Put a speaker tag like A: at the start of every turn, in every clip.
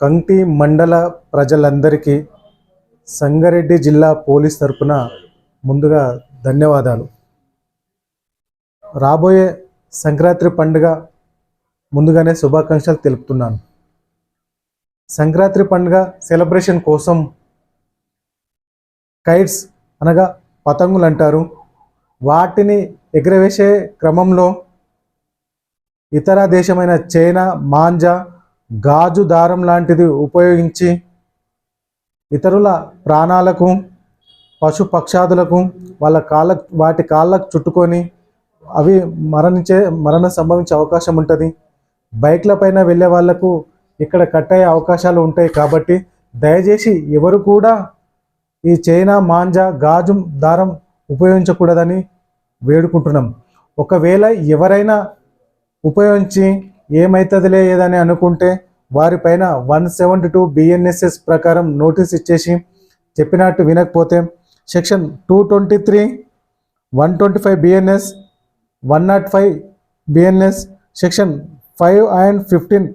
A: కంటి మండల ప్రజలందరికీ సంగారెడ్డి జిల్లా పోలీస్ తరపున ముందుగా ధన్యవాదాలు. రాబోయే సంక్రాంతి పండుగ ముందుగానే శుభాకాంక్షలు తెలుపుతున్నాను. సంక్రాంతి పండుగ సెలబ్రేషన్ కోసం కైట్స్ అనగా పతంగులు అంటారు. వాటిని ఎగరవేసే క్రమంలో ఇతర దేశమైన చైనా మాంజా గాజు దారం లాంటిది ఉపయోగించి ఇతరుల ప్రాణాలకు పశు పక్షాదులకు వాళ్ళ కాళ్ళ వాటి కాళ్ళకు చుట్టుకొని అవి మరణించే మరణం సంభవించే అవకాశం ఉంటుంది. బైక్ల పైన వెళ్ళే వాళ్ళకు ఇక్కడ కట్ అయ్యే అవకాశాలు ఉంటాయి కాబట్టి దయచేసి ఎవరు కూడా ఈ చైనా మాంజా గాజు దారం ఉపయోగించకూడదని వేడుకుంటున్నాం. ఒకవేళ ఎవరైనా ఉపయోగించి ఏమవుతుందిలే ఏదని అనుకుంటే వారిపైన వన్ సెవెంటీ టూ బిఎన్ఎస్ఎస్ ప్రకారం నోటీస్ ఇచ్చేసి చెప్పినట్టు వినకపోతే section two twenty three one twenty five BNS one nought five BNS section five and fifteen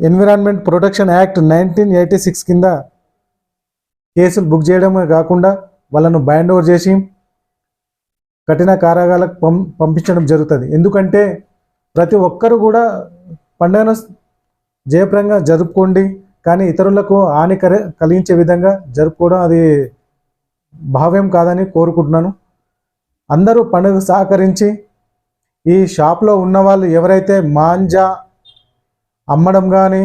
A: environment protection act nineteen eighty six కింద కేసులు బుక్ చేయడమే కాకుండా వాళ్ళను బైండ్ ఓవర్ చేసి కఠిన కారాగాలకు పం పంపించడం జరుగుతుంది. ఎందుకంటే ప్రతి ఒక్కరు కూడా పండుగను జయప్రంగా జరుపుకోండి. కానీ ఇతరులకు హాని కలిగించే విధంగా జరుపుకోవడం అది భావ్యం కాదని కోరుకుంటున్నాను. అందరూ పండుగ సహకరించి ఈ షాప్లో ఉన్న వాళ్ళు ఎవరైతే మాంజా అమ్మడం కానీ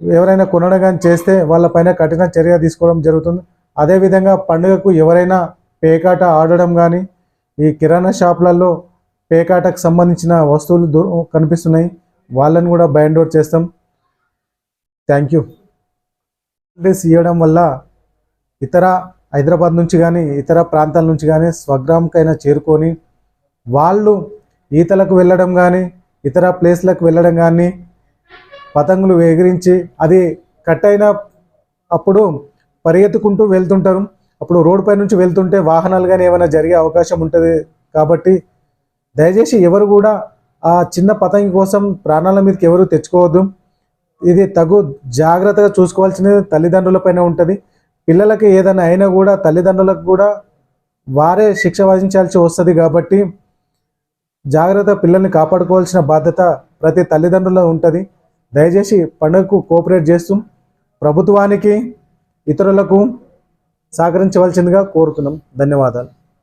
A: ఎవరైనా కొనడం కానీ చేస్తే వాళ్ళపైన కఠిన చర్య తీసుకోవడం జరుగుతుంది. అదేవిధంగా పండుగకు ఎవరైనా పేకాట ఆడడం కానీ ఈ కిరాణా షాపులలో పేకాటకు సంబంధించిన వస్తువులు దూ కనిపిస్తున్నాయి. వాళ్ళని కూడా బైండ్ అవుట్ చేస్తాం. థ్యాంక్ యూ హాలిడేస్ ఇవ్వడం వల్ల ఇతర హైదరాబాద్ నుంచి కానీ ఇతర ప్రాంతాల నుంచి కానీ స్వగ్రామంకైనా చేరుకొని వాళ్ళు ఈతలకు వెళ్ళడం కానీ ఇతర ప్లేస్లకు వెళ్ళడం కానీ పతంగులు ఎగిరించి అది కట్ అయిన అప్పుడు పరిగెత్తుకుంటూ వెళ్తుంటారు. అప్పుడు రోడ్డుపై నుంచి వెళ్తుంటే వాహనాలు కానీ ఏమైనా జరిగే అవకాశం ఉంటుంది కాబట్టి దయచేసి ఎవరు కూడా ఆ చిన్న పతంగి కోసం ప్రాణాల మీదకి ఎవరు తెచ్చుకోవద్దు. ఇది తగు జాగ్రత్తగా చూసుకోవాల్సినది తల్లిదండ్రులపైన ఉంటుంది. పిల్లలకి ఏదైనా అయినా కూడా తల్లిదండ్రులకు కూడా వారే శిక్ష వహించాల్సి వస్తుంది కాబట్టి జాగ్రత్త పిల్లల్ని కాపాడుకోవాల్సిన బాధ్యత ప్రతి తల్లిదండ్రుల ఉంటుంది. దయచేసి పండుగకు కోఆపరేట్ చేస్తూ ప్రభుత్వానికి ఇతరులకు సహకరించవలసిందిగా కోరుతున్నాం. ధన్యవాదాలు.